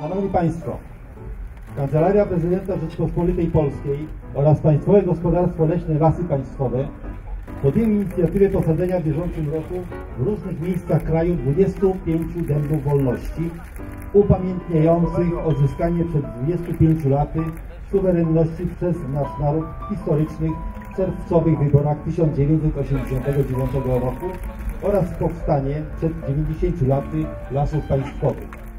Szanowni Państwo, Kancelaria Prezydenta Rzeczypospolitej Polskiej oraz Państwowe Gospodarstwo Leśne Lasy Państwowe podjęli inicjatywę posadzenia w bieżącym roku w różnych miejscach kraju 25 dębów wolności upamiętniających odzyskanie przed 25 laty suwerenności przez nasz naród w historycznych czerwcowych wyborach 1989 roku oraz powstanie przed 90 laty lasów państwowych.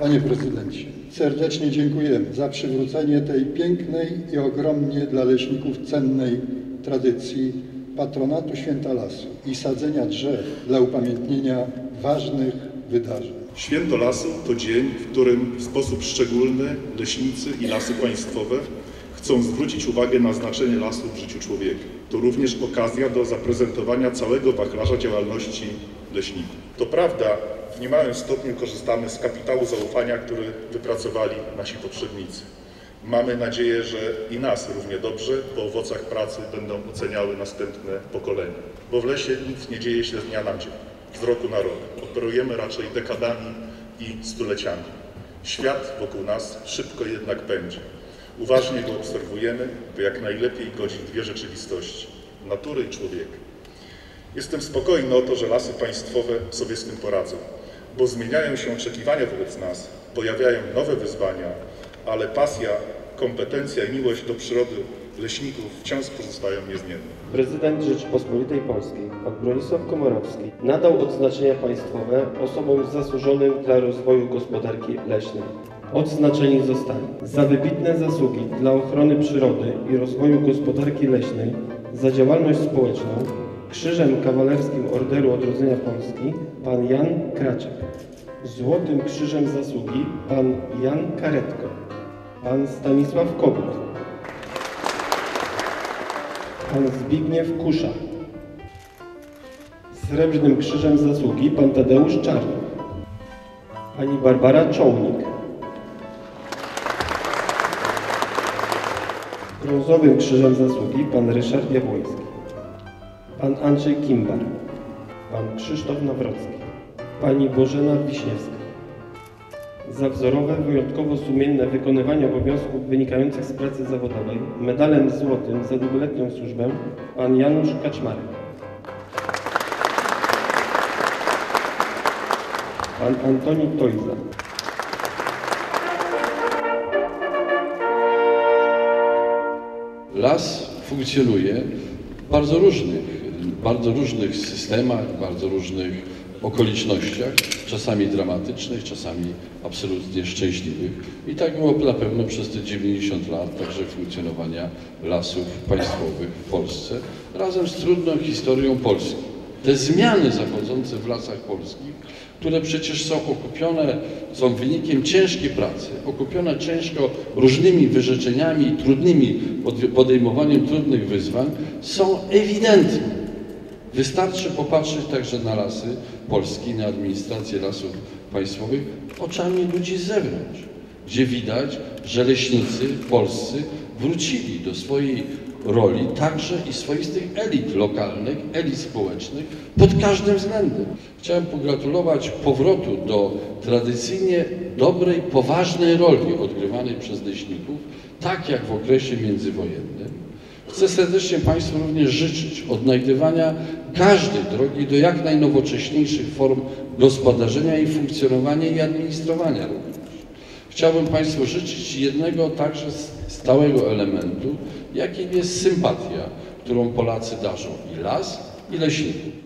Panie Prezydencie, serdecznie dziękujemy za przywrócenie tej pięknej i ogromnie dla leśników cennej tradycji patronatu Święta Lasu i sadzenia drzew dla upamiętnienia ważnych wydarzeń. Święto Lasu to dzień, w którym w sposób szczególny leśnicy i lasy państwowe chcą zwrócić uwagę na znaczenie lasu w życiu człowieka. To również okazja do zaprezentowania całego wachlarza działalności leśników. To prawda, w niemałym stopniu korzystamy z kapitału zaufania, który wypracowali nasi poprzednicy. Mamy nadzieję, że i nas równie dobrze po owocach pracy będą oceniały następne pokolenia. Bo w lesie nic nie dzieje się z dnia na dzień, z roku na rok. Operujemy raczej dekadami i stuleciami. Świat wokół nas szybko jednak pędzi. Uważnie go obserwujemy, by jak najlepiej godzić dwie rzeczywistości natury i człowieka. Jestem spokojny o to, że lasy państwowe sobie z tym poradzą, bo zmieniają się oczekiwania wobec nas, pojawiają nowe wyzwania, ale pasja, kompetencja i miłość do przyrody leśników wciąż pozostają niezmienne. Prezydent Rzeczypospolitej Polskiej, pan Bronisław Komorowski, nadał odznaczenia państwowe osobom zasłużonym dla rozwoju gospodarki leśnej. Odznaczeni zostali za wybitne zasługi dla ochrony przyrody i rozwoju gospodarki leśnej, za działalność społeczną, Krzyżem Kawalerskim Orderu Odrodzenia Polski pan Jan Kraczek. Złotym Krzyżem Zasługi pan Jan Karetko. Pan Stanisław Kogut. Pan Zbigniew Kusza. Srebrnym Krzyżem Zasługi pan Tadeusz Czarny. Pani Barbara Czołnik. Brązowym Krzyżem Zasługi pan Ryszard Jabłoński. Pan Andrzej Kimbar. Pan Krzysztof Nawrocki. Pani Bożena Wiśniewska. Za wzorowe, wyjątkowo sumienne wykonywanie obowiązków wynikających z pracy zawodowej medalem złotym za długoletnią służbę pan Janusz Kaczmarek. Pan Antoni Tojza. Las funkcjonuje w bardzo różnych, bardzo różnych systemach, bardzo różnych okolicznościach, czasami dramatycznych, czasami absolutnie szczęśliwych. I tak było na pewno przez te 90 lat także funkcjonowania lasów państwowych w Polsce, razem z trudną historią Polski. Te zmiany zachodzące w lasach polskich, które przecież są okupione, są wynikiem ciężkiej pracy, okupione ciężko różnymi wyrzeczeniami i trudnymi podejmowaniem trudnych wyzwań, są ewidentne. Wystarczy popatrzeć także na lasy Polski, na administrację lasów państwowych oczami ludzi z zewnątrz, gdzie widać, że leśnicy polscy wrócili do swojej roli także i swoistych elit lokalnych, elit społecznych pod każdym względem. Chciałem pogratulować powrotu do tradycyjnie dobrej, poważnej roli odgrywanej przez leśników, tak jak w okresie międzywojennym. Chcę serdecznie Państwu również życzyć odnajdywania każdej drogi do jak najnowocześniejszych form gospodarzenia i funkcjonowania i administrowania również. Chciałbym Państwu życzyć jednego także stałego elementu, jakim jest sympatia, którą Polacy darzą i las, i leśników.